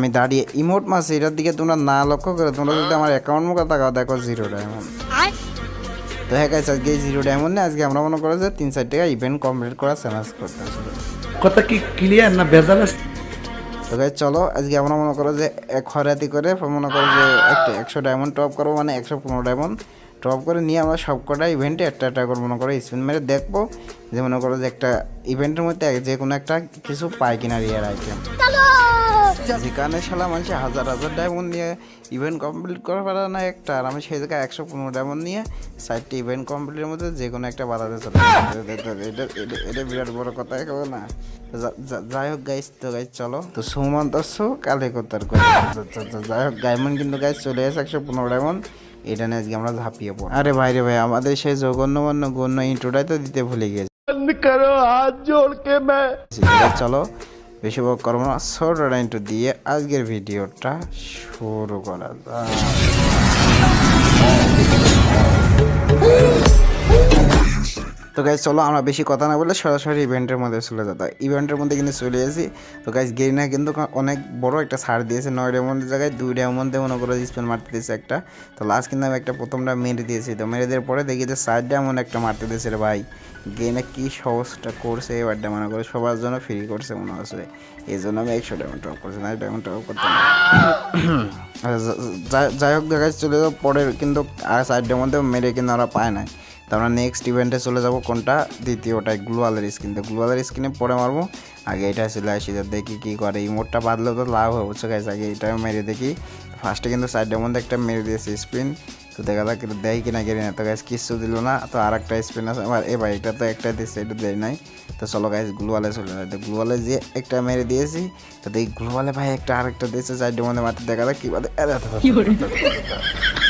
আমি দাঁড়িয়ে ইমোট মারছি এটার দিকে তোমরা না লক্ষ্য করে তোমরা যদি আমার অ্যাকাউন্ট মুখে তাকাও দেখো জিরো ডায়মন্ড তো হ্যাঁ গাইস আজকে জিরো ডায়মন্ড আজকে আমরা মনে করো যে তিন চার টাকা ইভেন্ট কমপ্লিট করা চ্যালেঞ্জ করতে আসলে কথা কি ক্লিয়ার না আছে? তো গাইস চলো আজকে আমরা মনে করো যে এক খরাতি করে মনে করো যে একটা একশো ডায়মন্ড টপ করব মানে একশো পনেরো ডায়মন্ড টপ করে নিয়ে আমরা সব কটা ইভেন্টে একটা একটা করে মনে করো স্পিন মেরে দেখব যে মনে করো যে একটা ইভেন্টের মধ্যে যে কোনো একটা কিছু পাই কিনা রিয়ার আইটেম যেখানে শালা মানুষ হাজার হাজার ডায়মন্ড নিয়ে ইভেন্ট কমপ্লিট করে পারে না একটা। আর আমি সেই জায়গায় একশো পনেরো ডায়মন্ড নিয়ে সাইডটি ইভেন্ট কমপ্লিটের মধ্যে যে কোনো একটা বাধাতে চলে এটা বিরাট বড় কথা কেউ না। যাই হোক গাইস তো গাইস চলো। তো সুমন্ত কালে করতার করে। যাই হোক ডায়মন্ড কিন্তু গাইস চলে এসে একশো পনেরো ডায়মন্ড এটা নিয়ে আজকে আমরা ঝাঁপিয়ে পড়ব। আরে ভাই রে ভাই আমাদের সেই জঘন্যমান্য গণ্য ইন্ট্রোটাই তো দিতে ভুলে এবার চলো। বেশি বক করব না ছোট লাইনটু দিয়ে আজকের ভিডিওটা শুরু করা যাক। তো গাইজ চলো আমরা বেশি কথা না বলে সরাসরি ইভেন্টের মধ্যে চলে যেতে ইভেন্টের মধ্যে কিন্তু চলে এসেছি। তো গাইজ গেরিনা কিন্তু অনেক বড় একটা ছাড় দিয়েছে। নয় ডায়মন্ডের জায়গায় দুই ডায়মন্ডে মনে করো স্পেন মারতে দিয়েছে একটা। তো লাস্ট কিন্তু আমি একটা প্রথমটা মেরে দিয়েছি। তো মেরে দেওয়ার পরে দেখি যে সাইড ডায়মন্ড একটা মারতে দিয়েছে রে ভাই। গেইনা কী সহজটা করছে এবারটা মনে করে সবার জন্য ফ্রি করছে মনে হচ্ছে। এই জন্য আমি একশো ডায়মন্ড টপ করছি না ডায়মন্ড টপ না। যা- যাই হোক দেখা চলে যাব পরের কিন্তু আর সাইড ডায়মন্ডে মেরে কিন্তু আমরা পায় নাই। তো আমরা নেক্সট ইভেন্টে চলে যাব কোনটা? দ্বিতীয়টাই গ্লোয়ালের স্কিন তো গ্লোয়ালের স্কিনে পরে মারবো। আগে এটা চলে আসি তো দেখি কী করে। ইমোটটা বাদলেও তো লাভ হবে বুঝছ গাইছে আগে এটা মেরে দেখি। ফার্স্টে কিন্তু সাইডের মধ্যে একটা মেরে দিয়েছে স্পিন তো দেখা যাক দেয় কিনা গেরি না তো গাইস কিচ্ছু দিল না। তো আর একটা স্পিন আছে। আবার এ ভাই এটা তো একটা দিচ্ছে এটা দেয় নাই। তো চলো গাইস গ্লোয়ালে চলে যায় তো গ্লোয়ালে যে একটা মেরে দিয়েছি তো দেখি গ্লোয়ালে ভাই একটা আরেকটা দিয়েছে সাইডের মধ্যে মাঠে দেখা যাক কি বাদে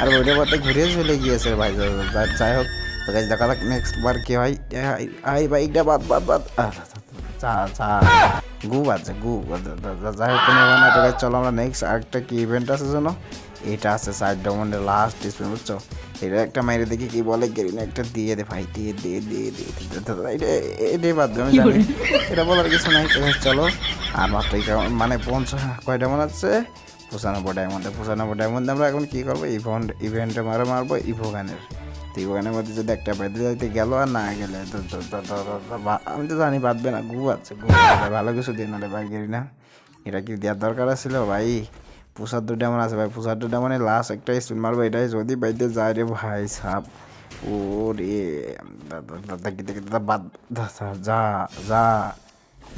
আরে ওইটা বাদে ঘুরে চলে গিয়েছে ভাই। যাই হোক। তো গাইস দেখা যাক নেক্সট বার কি হয়। আই- এটা বাদ বাদ বাদ। যা যা গু যা- যাই হোক কোনো ব্যাপার না। তো guys, চলো আমরা নেক্সট আরেকটা কি ইভেন্ট আছে জানো এটা আছে সাইড ডায়মন্ডের লাস্ট স্পিন বুঝছ? এটা একটা মাইরে দেখি কি বলে গেরিনা একটা দিয়ে দে ভাই দিয়ে দিয়ে দিয়ে দিয়ে এটাই বাদ দে, আমি জানি। এটা বলার কিছু নাই। চলো। আর মাত্র মানে পঞ্চাশ কয় ডায়মন্ড আছে? পঁচানব্বই ডায়মন্ডে পঁচানব্বই ডায়মন্ডে আমরা এখন কী করব? ইভেন্ট ইভেন্টে মারে মারবো ইভোগানের তো ইভোগানের মধ্যে যদি একটা বেঁধে যাইতে গেল আর না গেলে আমি তো জানি বাঁধবে না, গু আছে, গু ভালো কিছু দিয়ে নাহলে ভাই গেরি না। এটা কি দেওয়ার দরকার ছিল ভাই পঁচাত্তর ডায়মন আছে, ভাই পঁচাত্তর ডায়মনে লাস্ট একটা স্পিন মারবো, এটাই যদি বাইতে যায় রে ভাই সাপ ও রে দেখি দেখি বাদ যা যা।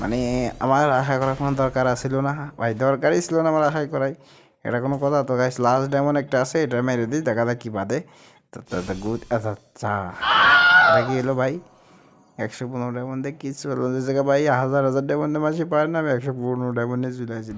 মানে আমার আশা করার কোনো দরকার আছিল না, ভাই, দরকারই ছিল না আমার আশা করাই। এটা কোনো কথা, তো গাইস লাস্ট ডেমন একটা আছে, এটা মেরে দিই, দেখা কি বাদে। গুড আচ্ছা চা। কি এলো ভাই? একশো পনেরো ডায়মন্ডে কিছু হলো যে জায়গায় ভাই হাজার হাজার ডায়মন্ডে মাসে পারে না আমি একশো পনেরো ডায়মন্ডে চলে আসি।